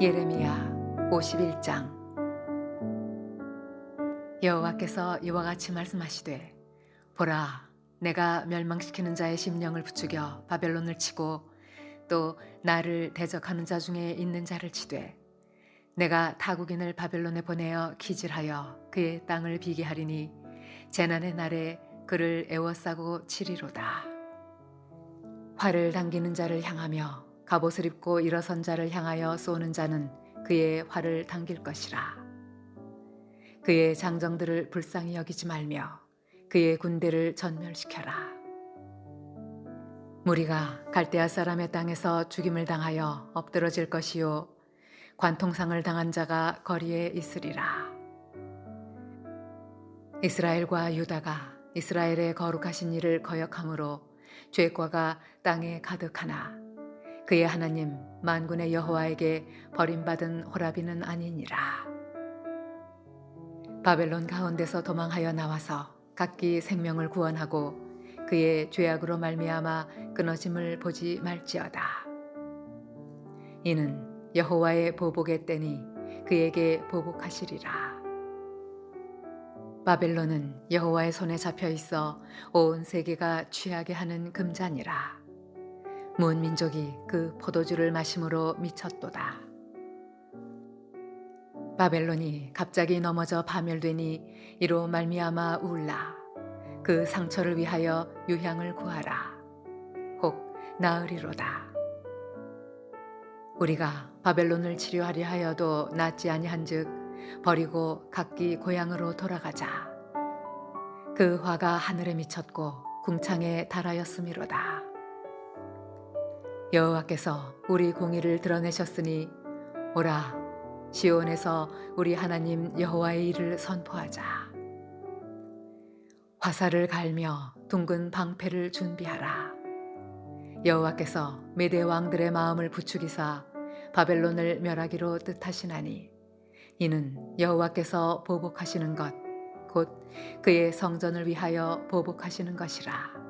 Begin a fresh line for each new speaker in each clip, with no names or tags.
예레미야 51장. 여호와께서 이와 같이 말씀하시되 보라 내가 멸망시키는 자의 심령을 부추겨 바벨론을 치고 또 나를 대적하는 자 중에 있는 자를 치되 내가 타국인을 바벨론에 보내어 기질하여 그의 땅을 비게 하리니 재난의 날에 그를 애워싸고 치리로다. 활을 당기는 자를 향하며 갑옷을 입고 일어선 자를 향하여 쏘는 자는 그의 활을 당길 것이라. 그의 장정들을 불쌍히 여기지 말며 그의 군대를 전멸시켜라. 무리가 갈대아 사람의 땅에서 죽임을 당하여 엎드러질 것이요 관통상을 당한 자가 거리에 있으리라. 이스라엘과 유다가 이스라엘의 거룩하신 일을 거역함으로 죄과가 땅에 가득하나 그의 하나님 만군의 여호와에게 버림받은 호라비는 아니니라. 바벨론 가운데서 도망하여 나와서 각기 생명을 구원하고 그의 죄악으로 말미암아 끊어짐을 보지 말지어다. 이는 여호와의 보복의 때니 그에게 보복하시리라. 바벨론은 여호와의 손에 잡혀 있어 온 세계가 취하게 하는 금잔이라. 문 민족이 그 포도주를 마심으로 미쳤도다. 바벨론이 갑자기 넘어져 파멸되니 이로 말미암아 울라. 그 상처를 위하여 유향을 구하라. 혹 나으리로다. 우리가 바벨론을 치료하려 하여도 낫지 아니한즉 버리고 각기 고향으로 돌아가자. 그 화가 하늘에 미쳤고 궁창에 달하였음이로다. 여호와께서 우리 공의를 드러내셨으니 오라 시온에서 우리 하나님 여호와의 일을 선포하자. 화살을 갈며 둥근 방패를 준비하라. 여호와께서 메대 왕들의 마음을 부추기사 바벨론을 멸하기로 뜻하시나니 이는 여호와께서 보복하시는 것 곧 그의 성전을 위하여 보복하시는 것이라.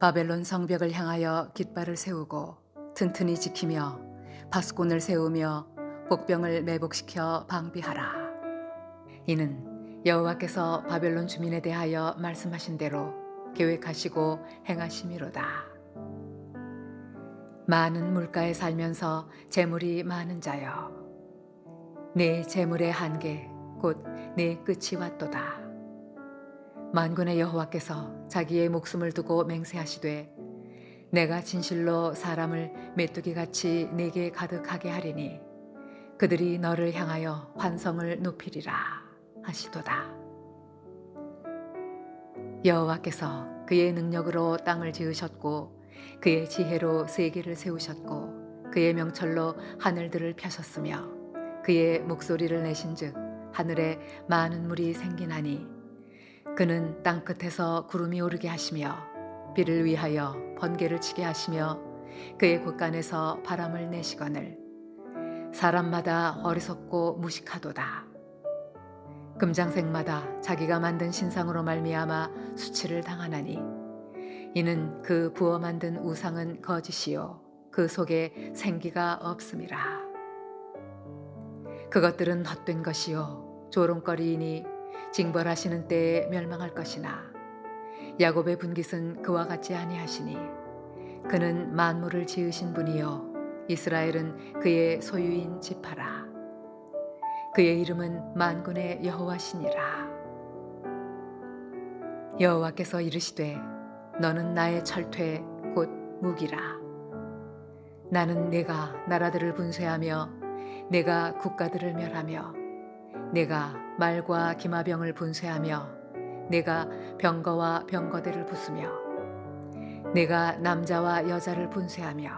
바벨론 성벽을 향하여 깃발을 세우고 튼튼히 지키며 바스곤을 세우며 복병을 매복시켜 방비하라. 이는 여호와께서 바벨론 주민에 대하여 말씀하신 대로 계획하시고 행하심이로다. 많은 물가에 살면서 재물이 많은 자여, 내 재물의 한계 곧 내 끝이 왔도다. 만군의 여호와께서 자기의 목숨을 두고 맹세하시되 내가 진실로 사람을 메뚜기 같이 내게 가득하게 하리니 그들이 너를 향하여 환성을 높이리라 하시도다. 여호와께서 그의 능력으로 땅을 지으셨고 그의 지혜로 세계를 세우셨고 그의 명철로 하늘들을 펴셨으며 그의 목소리를 내신즉 하늘에 많은 물이 생기나니 그는 땅 끝에서 구름이 오르게 하시며 비를 위하여 번개를 치게 하시며 그의 곳간에서 바람을 내시거늘 사람마다 어리석고 무식하도다. 금장색마다 자기가 만든 신상으로 말미암아 수치를 당하나니 이는 그 부어 만든 우상은 거짓이요 그 속에 생기가 없음이라. 그것들은 헛된 것이요 조롱거리이니 징벌하시는 때에 멸망할 것이나 야곱의 분깃은 그와 같지 아니하시니 그는 만물을 지으신 분이요 이스라엘은 그의 소유인 지파라. 그의 이름은 만군의 여호와시니라. 여호와께서 이르시되 너는 나의 철퇴 곧 무기라. 나는 내가 나라들을 분쇄하며 내가 국가들을 멸하며 내가 말과 기마병을 분쇄하며 내가 병거와 병거대를 부수며 내가 남자와 여자를 분쇄하며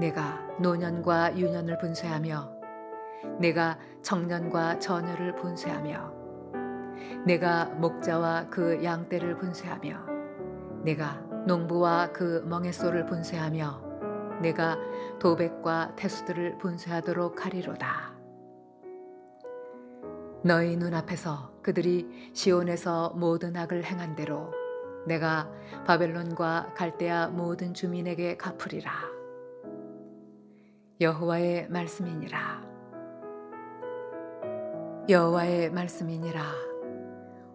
내가 노년과 유년을 분쇄하며 내가 청년과 처녀를 분쇄하며 내가 목자와 그 양떼를 분쇄하며 내가 농부와 그 멍에소를 분쇄하며 내가 도백과 태수들을 분쇄하도록 하리로다. 너희 눈앞에서 그들이 시온에서 모든 악을 행한 대로 내가 바벨론과 갈대아 모든 주민에게 갚으리라. 여호와의 말씀이니라. 여호와의 말씀이니라.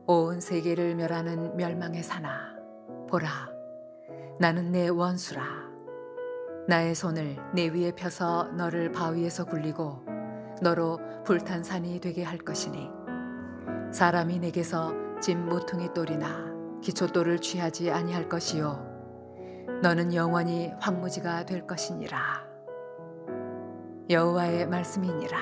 온 세계를 멸하는 멸망의 사나. 보라 나는 내 원수라. 나의 손을 내 위에 펴서 너를 바위에서 굴리고 너로 불탄 산이 되게 할 것이니. 사람이 내게서 짐 모퉁이 돌이나 기초돌을 취하지 아니할 것이요. 너는 영원히 황무지가 될 것이니라. 여호와의 말씀이니라.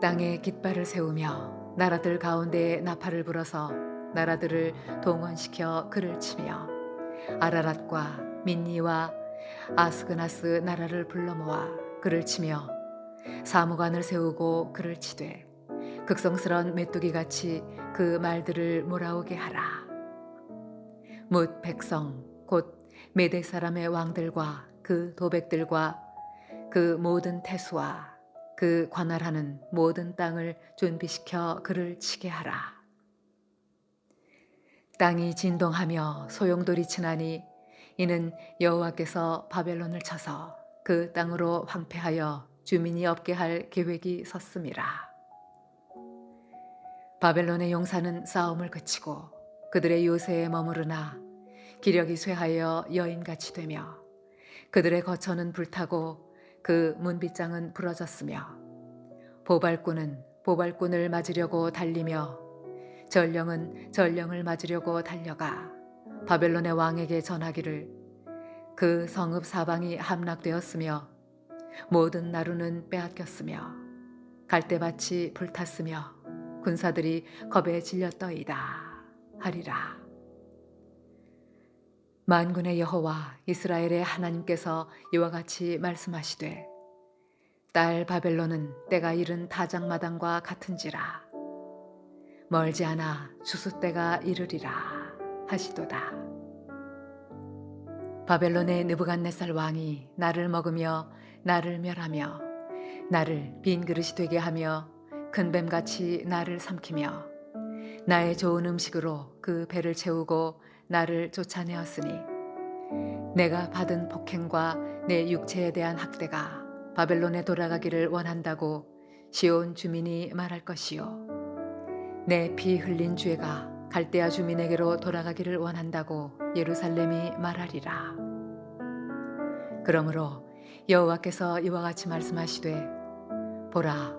땅에 깃발을 세우며 나라들 가운데에 나팔을 불어서 나라들을 동원시켜 그를 치며 아라랏과 민니와 아스그나스 나라를 불러 모아 그를 치며 사무관을 세우고 그를 치되 극성스런 메뚜기 같이 그 말들을 몰아오게 하라. 뭇 백성 곧 메대 사람의 왕들과 그 도백들과 그 모든 태수와 그 관할하는 모든 땅을 준비시켜 그를 치게 하라. 땅이 진동하며 소용돌이 치나니 이는 여호와께서 바벨론을 쳐서 그 땅으로 황폐하여 주민이 없게 할 계획이 섰음이라. 바벨론의 용사는 싸움을 그치고 그들의 요새에 머무르나 기력이 쇠하여 여인같이 되며 그들의 거처는 불타고 그 문빗장은 부러졌으며 보발꾼은 보발꾼을 맞으려고 달리며 전령은 전령을 맞으려고 달려가 바벨론의 왕에게 전하기를 그 성읍 사방이 함락되었으며 모든 나루는 빼앗겼으며 갈대밭이 불탔으며 군사들이 겁에 질렸더이다 하리라. 만군의 여호와 이스라엘의 하나님께서 이와 같이 말씀하시되 딸 바벨론은 때가 이른 타작마당과 같은지라 멀지 않아 주수 때가 이르리라 하시도다 바벨론의 느부갓네살 왕이 나를 먹으며 나를 멸하며 나를 빈 그릇이 되게 하며 큰 뱀같이 나를 삼키며 나의 좋은 음식으로 그 배를 채우고 나를 쫓아내었으니 내가 받은 폭행과 내 육체에 대한 학대가 바벨론에 돌아가기를 원한다고 시온 주민이 말할 것이요. 내 피 흘린 죄가 갈대아 주민에게로 돌아가기를 원한다고 예루살렘이 말하리라. 그러므로 여호와께서 이와 같이 말씀하시되 보라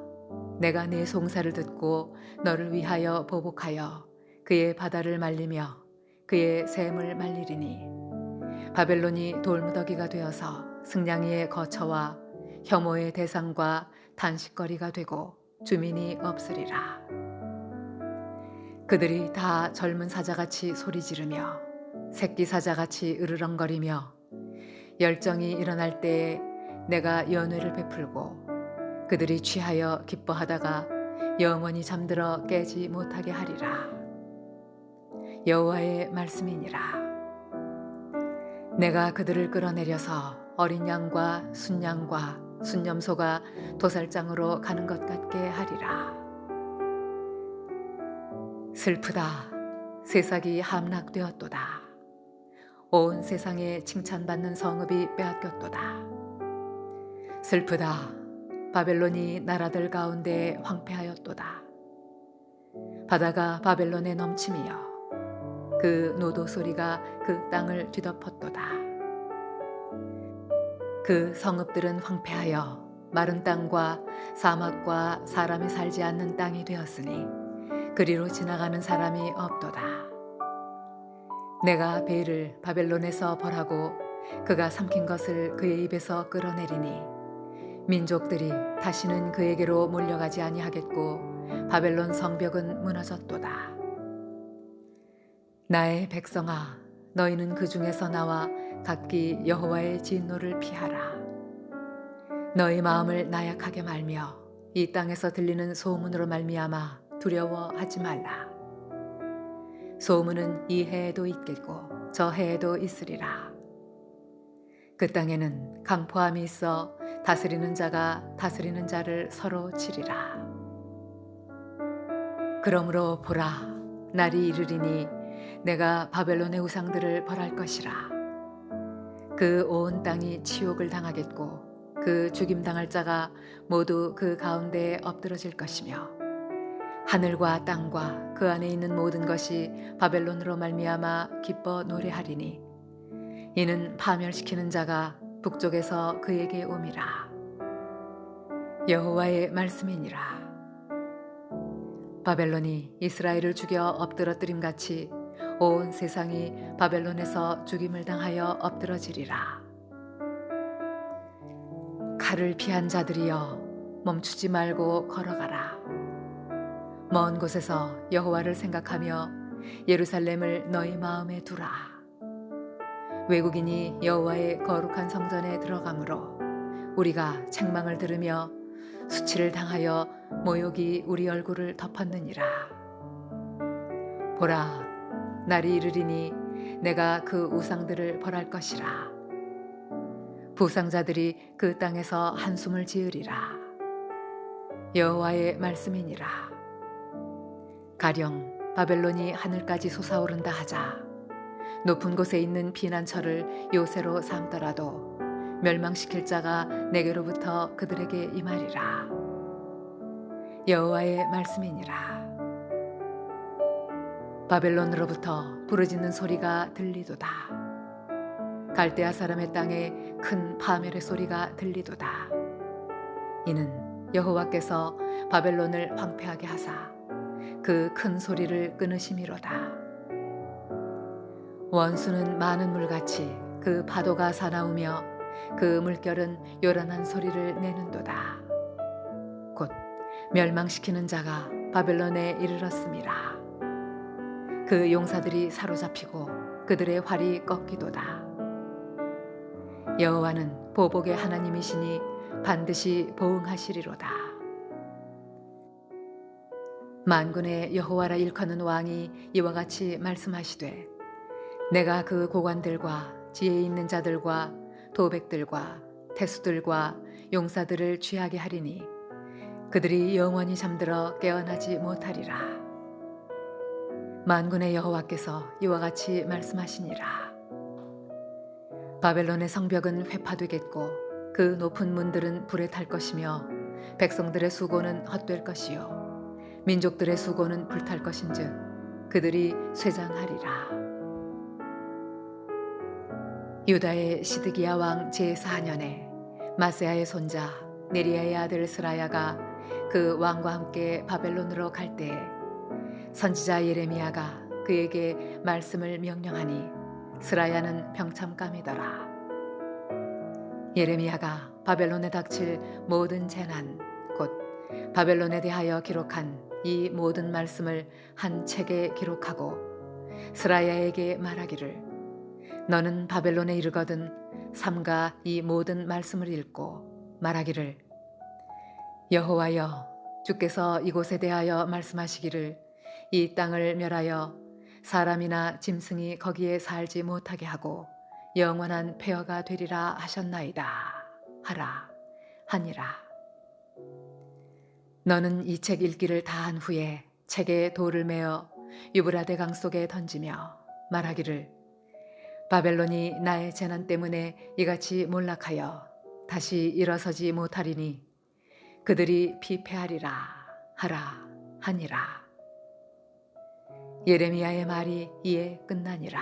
내가 내 송사를 듣고 너를 위하여 보복하여 그의 바다를 말리며 그의 샘을 말리리니 바벨론이 돌무더기가 되어서 승냥이의 거처와 혐오의 대상과 단식거리가 되고 주민이 없으리라 그들이 다 젊은 사자같이 소리 지르며 새끼 사자같이 으르렁거리며 열정이 일어날 때에 내가 연회를 베풀고 그들이 취하여 기뻐하다가 영원히 잠들어 깨지 못하게 하리라. 여호와의 말씀이니라. 내가 그들을 끌어내려서 어린 양과 순양과 순념소가 도살장으로 가는 것 같게 하리라. 슬프다. 세상이 함락되었도다. 온 세상에 칭찬받는 성읍이 빼앗겼도다. 슬프다. 바벨론이 나라들 가운데 황폐하였도다. 바다가 바벨론에 넘침이여 그 노도 소리가 그 땅을 뒤덮었도다. 그 성읍들은 황폐하여 마른 땅과 사막과 사람이 살지 않는 땅이 되었으니 그리로 지나가는 사람이 없도다. 내가 배를 바벨론에서 벌하고 그가 삼킨 것을 그의 입에서 끌어내리니 민족들이 다시는 그에게로 몰려가지 아니하겠고 바벨론 성벽은 무너졌도다. 나의 백성아 너희는 그 중에서 나와 각기 여호와의 진노를 피하라. 너희 마음을 나약하게 말며 이 땅에서 들리는 소문으로 말미암아 두려워하지 말라. 소문은 이 해에도 있겠고 저 해에도 있으리라. 그 땅에는 강포함이 있어 다스리는 자가 다스리는 자를 서로 치리라. 그러므로 보라, 날이 이르리니 내가 바벨론의 우상들을 벌할 것이라. 그 온 땅이 치욕을 당하겠고 그 죽임 당할 자가 모두 그 가운데에 엎드러질 것이며 하늘과 땅과 그 안에 있는 모든 것이 바벨론으로 말미암아 기뻐 노래하리니 이는 파멸시키는 자가 북쪽에서 그에게 옴이라. 여호와의 말씀이니라. 바벨론이 이스라엘을 죽여 엎드러뜨림 같이 온 세상이 바벨론에서 죽임을 당하여 엎드러지리라. 칼을 피한 자들이여 멈추지 말고 걸어가라 먼 곳에서 여호와를 생각하며 예루살렘을 너희 마음에 두라. 외국인이 여호와의 거룩한 성전에 들어가므로 우리가 책망을 들으며 수치를 당하여 모욕이 우리 얼굴을 덮었느니라. 보라 날이 이르리니 내가 그 우상들을 벌할 것이라. 부상자들이 그 땅에서 한숨을 지으리라. 여호와의 말씀이니라 가령 바벨론이 하늘까지 솟아오른다 하자. 높은 곳에 있는 피난처를 요새로 삼더라도 멸망시킬 자가 내게로부터 그들에게 임하리라. 여호와의 말씀이니라. 바벨론으로부터 부르짖는 소리가 들리도다. 갈대아 사람의 땅에 큰 파멸의 소리가 들리도다. 이는 여호와께서 바벨론을 황폐하게 하사 그 큰 소리를 끊으심이로다. 원수는 많은 물같이 그 파도가 사나우며 그 물결은 요란한 소리를 내는도다. 곧 멸망시키는 자가 바벨론에 이르렀음이라 그 용사들이 사로잡히고 그들의 활이 꺾이도다. 여호와는 보복의 하나님이시니 반드시 보응하시리로다 만군의 여호와라 일컫는 왕이 이와 같이 말씀하시되 내가 그 고관들과 지혜 있는 자들과 도백들과 태수들과 용사들을 취하게 하리니 그들이 영원히 잠들어 깨어나지 못하리라. 만군의 여호와께서 이와 같이 말씀하시니라. 바벨론의 성벽은 회파되겠고 그 높은 문들은 불에 탈 것이며 백성들의 수고는 헛될 것이요 민족들의 수고는 불탈 것인즉 그들이 쇠잔하리라. 유다의 시드기야 왕 제4년에 마세아의 손자 네리아의 아들 스라야가 그 왕과 함께 바벨론으로 갈 때에 선지자 예레미야가 그에게 말씀을 명령하니 스라야는 병참감이더라. 예레미야가 바벨론에 닥칠 모든 재난 곧 바벨론에 대하여 기록한 이 모든 말씀을 한 책에 기록하고 스라야에게 말하기를 너는 바벨론에 이르거든 삼가 이 모든 말씀을 읽고 말하기를 여호와여 주께서 이곳에 대하여 말씀하시기를 이 땅을 멸하여 사람이나 짐승이 거기에 살지 못하게 하고 영원한 폐허가 되리라 하셨나이다 하라 하니라 너는 이 책 읽기를 다한 후에 책에 돌을 메어 유브라데 강 속에 던지며 말하기를 바벨론이 나의 재난 때문에 이같이 몰락하여 다시 일어서지 못하리니 그들이 피폐하리라 하라 하니라. 예레미야의 말이 이에 끝나니라